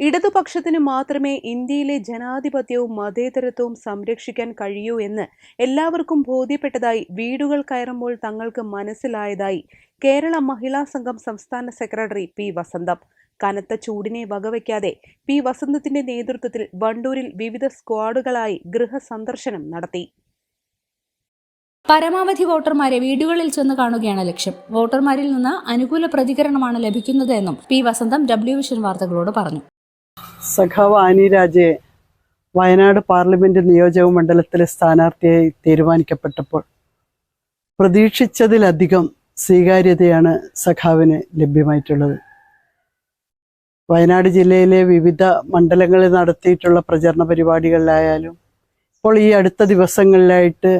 ഇടതുപക്ഷത്തിന് മാത്രമേ ഇന്ത്യയിലെ ജനാധിപത്യവും മതേതരത്വവും സംരക്ഷിക്കാൻ കഴിയൂ എന്ന് എല്ലാവർക്കും ബോധ്യപ്പെട്ടതായി വീടുകൾ കയറുമ്പോൾ തങ്ങൾക്ക് മനസ്സിലായതായി കേരള മഹിളാ സംഘം സംസ്ഥാന സെക്രട്ടറി പി വസന്തം. കനത്ത ചൂടിനെ വകവയ്ക്കാതെ പി വസന്തത്തിന്റെ നേതൃത്വത്തിൽ വണ്ടൂരിൽ വിവിധ സ്ക്വാഡുകളായി ഗൃഹസന്ദർശനം നടത്തി. പരമാവധി വോട്ടർമാരെ വീടുകളിൽ ചെന്ന് കാണുകയാണ് ലക്ഷ്യം. വോട്ടർമാരിൽ നിന്ന് അനുകൂല പ്രതികരണമാണ് ലഭിക്കുന്നത് എന്നും പി വസന്തം ഡബ്ല്യു വിഷൻ വാർത്തകളോട് പറഞ്ഞു. സഖാവ് ആനി വയനാട് പാർലമെന്റ് നിയോജക മണ്ഡലത്തിലെ സ്ഥാനാർത്ഥിയായി തീരുമാനിക്കപ്പെട്ടപ്പോൾ പ്രതീക്ഷിച്ചതിലധികം സ്വീകാര്യതയാണ് സഖാവിന് ലഭ്യമായിട്ടുള്ളത്. വയനാട് ജില്ലയിലെ വിവിധ മണ്ഡലങ്ങളിൽ നടത്തിയിട്ടുള്ള പ്രചരണ പരിപാടികളിലായാലും ഇപ്പോൾ ഈ അടുത്ത ദിവസങ്ങളിലായിട്ട്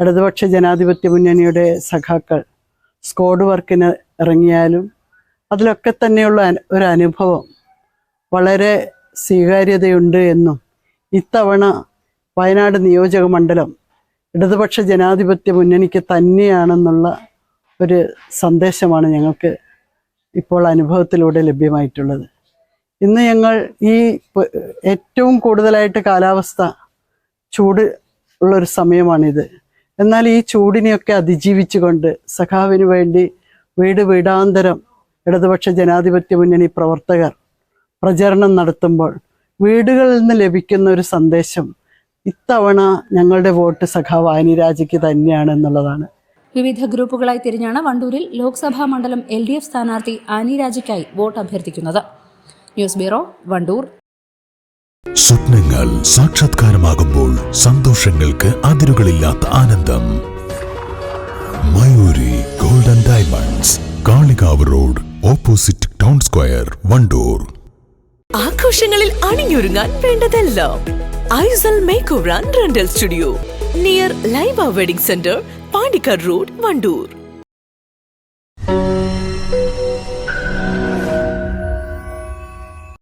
ഇടതുപക്ഷ ജനാധിപത്യ മുന്നണിയുടെ സഖാക്കൾ സ്ക്വാഡ് വർക്കിന് ഇറങ്ങിയാലും അതിലൊക്കെ തന്നെയുള്ള ഒരു അനുഭവം വളരെ സ്വീകാര്യതയുണ്ട് എന്നും ഇത്തവണ വയനാട് നിയോജക മണ്ഡലം ഇടതുപക്ഷ ജനാധിപത്യ മുന്നണിക്ക് തന്നെയാണെന്നുള്ള ഒരു സന്ദേശമാണ് ഞങ്ങൾക്ക് ഇപ്പോൾ അനുഭവത്തിലൂടെ ലഭ്യമായിട്ടുള്ളത്. ഇന്ന് ഞങ്ങൾ ഈ ഏറ്റവും കൂടുതലായിട്ട് കാലാവസ്ഥ ചൂട് ഉള്ളൊരു സമയമാണിത്. എന്നാൽ ഈ ചൂടിനെയൊക്കെ അതിജീവിച്ചുകൊണ്ട് സഖാവിന് വേണ്ടി വീട് വീടാന്തരം ഇടതുപക്ഷ ജനാധിപത്യ മുന്നണി പ്രവർത്തകർ പ്രചരണം നടത്തുമ്പോൾ വീടുകളിൽ നിന്ന് ലഭിക്കുന്ന ഒരു സന്ദേശം ഇത്തവണ ഞങ്ങളുടെ വോട്ട് സഖാവ് ആനിരാജയ്ക്ക് തന്നെയാണ് എന്നുള്ളതാണ്. വിവിധ ഗ്രൂപ്പുകളായി തിരിഞ്ഞാണ് വണ്ടൂരിൽ ലോക്സഭാ മണ്ഡലം എൽ ഡി എഫ് സ്ഥാനാർത്ഥി ആനി രാജയ്ക്കായി വോട്ട് അഭ്യർത്ഥിക്കുന്നത്. News bureau Wandoor. സ്വപ്നങ്ങൾ സാക്ഷാത്കാരമാകുമ്പോൾ സന്തോഷങ്ങൾക്ക് അതിരുകളില്ലാത്ത ആനന്ദം. Mayuri golden diamonds Kalikavu road opposite town square Wandoor. ആഘോഷങ്ങളിൽ അണിഞ്ഞൊരുങ്ങാൻ വേണ്ടതെല്ലാം. Aisal makeover rental studio. Near Laiba wedding centre Pandikkad road Wandoor.